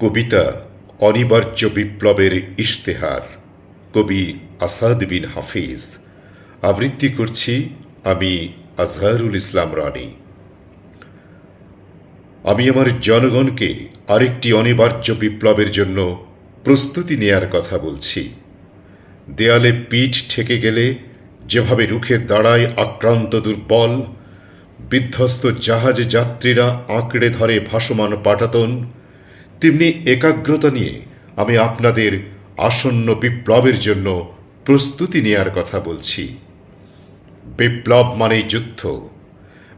কবিতা অনিবার্য বিপ্লবের ইশতেহার। কবি আসাদ বিন হাফিজ। আবৃত্তি করছি আমি আজহারুল ইসলাম রানী। আমি আমার জনগণকে আরেকটি অনিবার্য বিপ্লবের জন্য প্রস্তুতি নেয়ার কথা বলছি। দেয়ালে পিঠ ঠেকে গেলে যেভাবে রুখে দাঁড়ায় আক্রান্ত দুর্বল, বিধ্বস্ত জাহাজে যাত্রীরা আঁকড়ে ধরে ভাসমান পাটাতন তেমনি একাগ্রতা নিয়ে আমি আপনাদের আসন্ন বিপ্লবের জন্য প্রস্তুতি নেয়ার কথা বলছি। বিপ্লব মানে যুদ্ধ।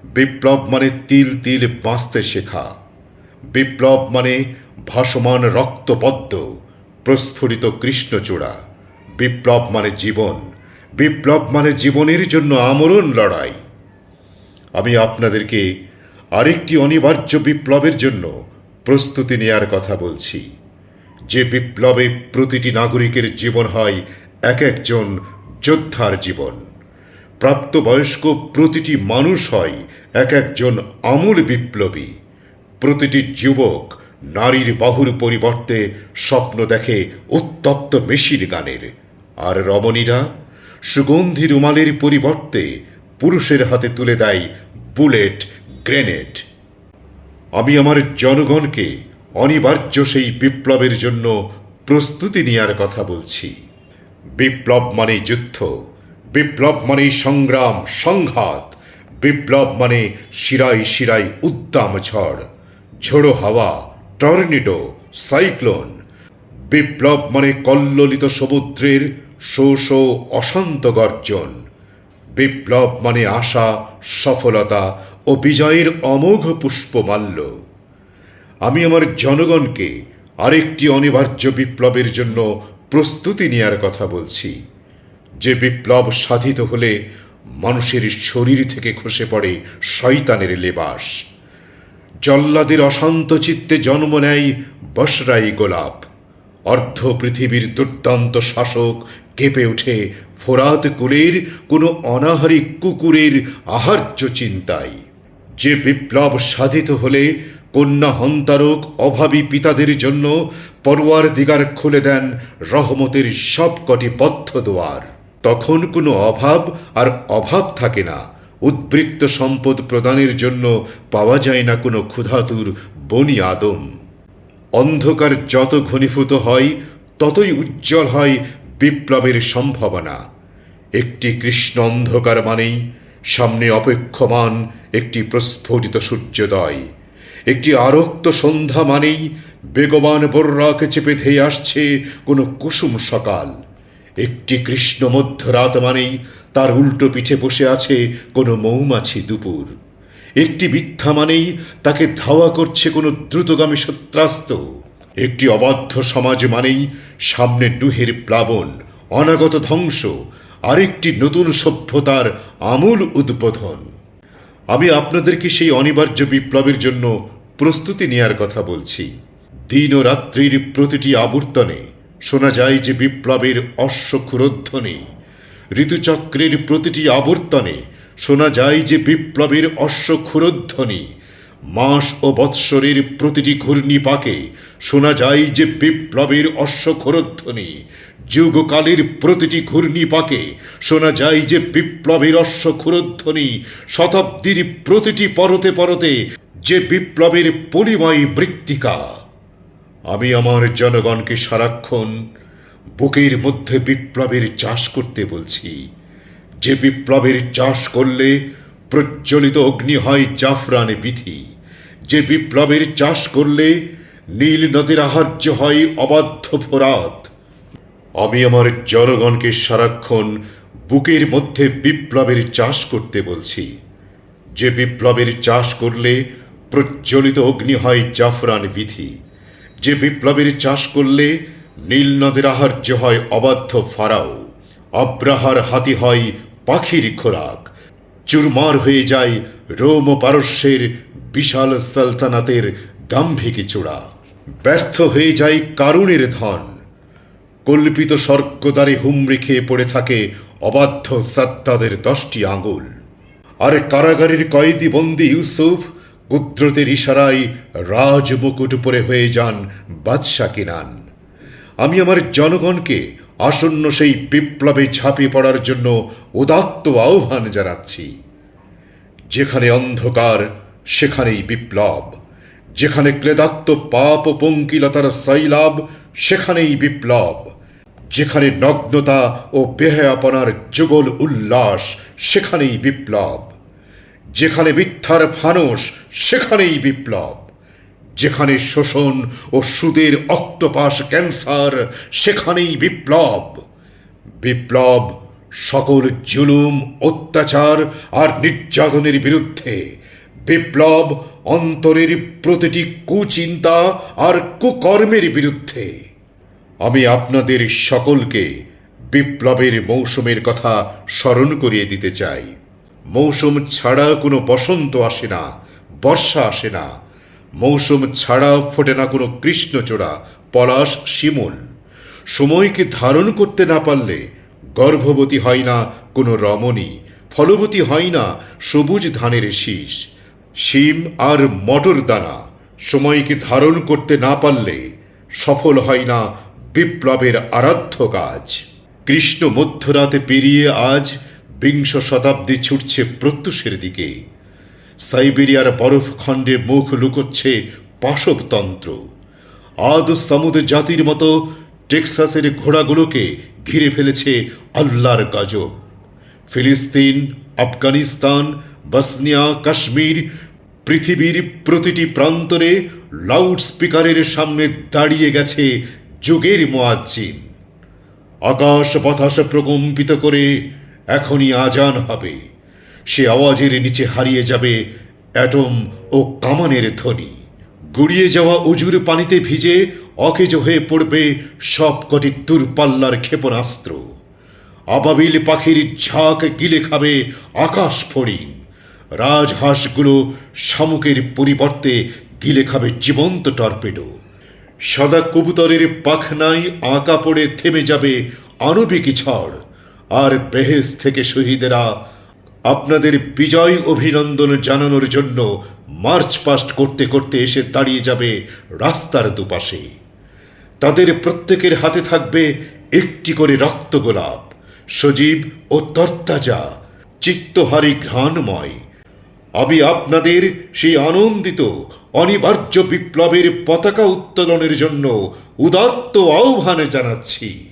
বিপ্লব মানে তিল তিল বাঁচতে শেখা। বিপ্লব মানে ভাসমান রক্তপদ্ম, প্রস্ফুটিত কৃষ্ণচূড়া। বিপ্লব মানে জীবন। বিপ্লব মানে জীবনের জন্য আমরণ লড়াই। আমি আপনাদেরকে আরেকটি অনিবার্য বিপ্লবের জন্য প্রস্তুতি নেয়ার কথা বলছি। যে বিপ্লবে প্রতিটি নাগরিকের জীবন হয় এক একজন যোদ্ধার জীবন। প্রাপ্তবয়স্ক প্রতিটি মানুষ হয় এক একজন আমূল বিপ্লবী। প্রতিটি যুবক নারীর বাহুর পরিবর্তে স্বপ্ন দেখে উত্তপ্ত মেশিন গানের। আর রমণীরা সুগন্ধি রুমালের পরিবর্তে পুরুষের হাতে তুলে দেয় বুলেট, গ্রেনেড। আমি আমার জনগণকে অনিবার্য সেই বিপ্লবের জন্য প্রস্তুতি নেওয়ার কথা বলছি। বিপ্লব মানে যুদ্ধ, বিপ্লব মানে সংগ্রাম, সংঘাত, বিপ্লব মানে শিরায় শিরায় উদ্দাম ঝড়, ঝোড়ো হাওয়া, টর্নেডো, সাইক্লোন। বিপ্লব মানে কল্লোলিত সমুদ্রের শো শো অশান্ত গর্জন। বিপ্লব মানে আশা, সফলতা ও বিজয়ের অমোঘ পুষ্পমাল্য। আমি আমার জনগণকে আরেকটি অনিবার্য বিপ্লবের জন্য প্রস্তুতি নেয়ার কথা বলছি। যে বিপ্লব সাধিত হলে মানুষের শরীর থেকে খসে পড়ে শয়তানের লেবাস। জল্লাদের অশান্ত চিত্তে জন্ম নেয় বসরাই গোলাপ। অর্ধ পৃথিবীর দুর্দান্ত শাসক কেঁপে ওঠে ফোরাত কুলের কোনো অনাহারী কুকুরের আহার্য চিন্তায়। যে বিপ্লব সাধিত হলে কন্যা হন্তারক অভাবী পিতাদের জন্য পরোয়ার দিগার খুলে দেন রহমতের সবকটি বদ্ধ দোয়ার তখন কোনো অভাব আর অভাব থাকে না। উদ্বৃত্ত সম্পদ প্রদানের জন্য পাওয়া যায় না কোনো ক্ষুধাতুর বনি আদম। অন্ধকার যত ঘনীভূত হয়, ততই উজ্জ্বল হয় বিপ্লবের সম্ভাবনা। একটি কৃষ্ণ অন্ধকার মানেই সামনে অপেক্ষমান একটি প্রস্ফুটিত সূর্যোদয়। একটি আরক্ত সন্ধ্যা মানেই বেগবান বর্রাকে চেপে ধেয়ে আসছে কোনো কুসুম সকাল। একটি কৃষ্ণ মধ্যরাত মানেই তার উল্টো পিঠে বসে আছে কোনো মৌমাছি দুপুর। একটি মিথ্যা মানেই তাকে ধাওয়া করছে কোনো দ্রুতগামী সত্রাস্ত। একটি অবাধ্য সমাজ মানেই সামনে ডুহের প্লাবন, অনাগত ধ্বংস আরেকটি নতুন সভ্যতার আমূল উদ্বোধন। আমি আপনাদেরকে সেই অনিবার্য বিপ্লবের জন্য প্রস্তুতি নেয়ার কথা বলছি। দিন ও রাত্রির প্রতিটি আবর্তনে শোনা যায় যে বিপ্লবের অশ্বক্ষুরধ্বনি ঋতুচক্রের প্রতিটি আবর্তনে শোনা যায় যে বিপ্লবের অশ্বক্ষুরধ্বনি মাস ও বৎসরের প্রতিটি ঘূর্ণিপাকে শোনা যায় যে বিপ্লবের অশ্বক্ষরধ্বনি যুগকালের প্রতিটি ঘূর্ণিপাকে শোনা যায় যে বিপ্লবের অশ্ব ক্ষুরধ্বনি শতাব্দীর প্রতিটি পরতে পরতে যে বিপ্লবের পরিময় মৃত্তিকা। আমি আমার জনগণকে সারাক্ষণ বুকের মধ্যে বিপ্লবের চাষ করতে বলছি। যে বিপ্লবের চাষ করলে প্রজ্বলিত অগ্নি হয় জাফরানে বিধি। যে বিপ্লবের চাষ করলে নীল নদীর আহার্য হয় অবাধ্য ফোরাত আমি আমার জনগণকে সারাক্ষণ বুকের মধ্যে বিপ্লবের চাষ করতে বলছি। যে বিপ্লবের চাষ করলে প্রজ্বলিত অগ্নি হয় জাফরান বিধি। যে বিপ্লবের চাষ করলে নীল নদের আহার্য হয় অবাধ্য ফারাও। আব্রাহার হাতি হয় পাখির খোরাক। চুরমার হয়ে যায় রোম পারস্যের বিশাল সালতানাতের দাম্ভিক চূড়া। ব্যর্থ হয়ে যায় কারুণের ধন। কল্পিত স্বর্গদ্বারে হুমড়ি খেয়ে পড়ে থাকে অবাধ্য সাত্তাদের দশটি আঙুল। আর কারাগারের কয়েদি বন্দি ইউসুফ কুদ্রতের ইশারায় রাজ মুকুট পরে হয়ে যান বাদশা কিনান। আমি আমার জনগণকে আসন্ন সেই বিপ্লবে ঝাঁপিয়ে পড়ার জন্য উদাত্ত আহ্বান জানাচ্ছি। যেখানে অন্ধকার, সেখানেই বিপ্লব। যেখানে ক্লেদাক্ত পাপ পঙ্কিলতার সৈলাব, সেখানেই বিপ্লব। যেখানে নগ্নতা ও বেহায়াপনার যুগল উল্লাস, সেখানেই বিপ্লব। যেখানে মিথ্যার ফানস সেখানেই বিপ্লব। যেখানে শোষণ ও সুদের অক্টোপাস ক্যান্সার, সেখানেই বিপ্লব। বিপ্লব সকল জুলুম, অত্যাচার আর নির্যাতনের বিরুদ্ধে। বিপ্লব অন্তরের প্রতিটি কুচিন্তা আর কুকর্মের বিরুদ্ধে। আমি আপনাদের সকলকে বিপ্লবের মৌসুমের কথা স্মরণ করিয়ে দিতে চাই। মৌসুম ছাড়া কোনো বসন্ত আসে না, বর্ষা আসে না। মৌসুম ছাড়া ফোটে না কোনো কৃষ্ণচূড়া, পলাশ, শিমুল। সময়কে ধারণ করতে না পারলে গর্ভবতী হয় না কোনো রমণী, ফলবতী হয় না সবুজ ধানের শীষ। শিম আর মটর দানা, সময়কে ধারণ করতে না পারলে সফল হয় না বিপ্লবের আরাধ্য কাজ। কৃষ্ণ মধ্যরাতে পেরিয়ে আজ বিংশ শতাব্দী ছুটছে প্রত্যুষের দিকে। সাইবেরিয়ার বরফখণ্ডে মুখ লুকোচ্ছে পাশবতন্ত্র। আদ সামুদ জাতির মতো টেক্সাসের ঘোড়াগুলোকে ঘিরে ফেলেছে আল্লাহর গজব। ফিলিস্তিন, আফগানিস্তান, বসনিয়া, কাশ্মীর পৃথিবীর প্রতিটি প্রান্তরে লাউড স্পিকারের সামনে দাঁড়িয়ে গেছে যুগের মোয়াজ্জিন। আকাশ বাতাস প্রকম্পিত করে এখনই আজান হবে। সে আওয়াজের নিচে হারিয়ে যাবে অ্যাটম ও কামানের ধ্বনি। গুড়িয়ে যাওয়া উজুর পানিতে ভিজে অকেজ হয়ে পড়বে সবকটি দূরপাল্লার ক্ষেপণাস্ত্র। আবাবিল পাখির ঝাঁক গিলে খাবে আকাশ ফড়িং। রাজহাঁসগুলো শামুকের পরিবর্তে গিলে খাবে জীবন্ত টর্পেডো। সদা কবুতরের পাখনায় আঁকা পড়ে থেমে যাবে আণবিক ঝড়। আর বেহেস থেকে শহীদেরা আপনাদের বিজয় অভিনন্দন জানানোর জন্য মার্চ পাস্ট করতে করতে এসে দাঁড়িয়ে যাবে রাস্তার দুপাশে। তাদের প্রত্যেকের হাতে থাকবে একটি করে রক্ত গোলাপ, সজীব ও তরতাজা, চিত্তহারী ঘ্রাণময়। আমি আপনাদের সেই আনন্দিত অনিবার্য বিপ্লবের পতাকা উত্তোলনের জন্য উদাত্ত আহ্বান জানাচ্ছি।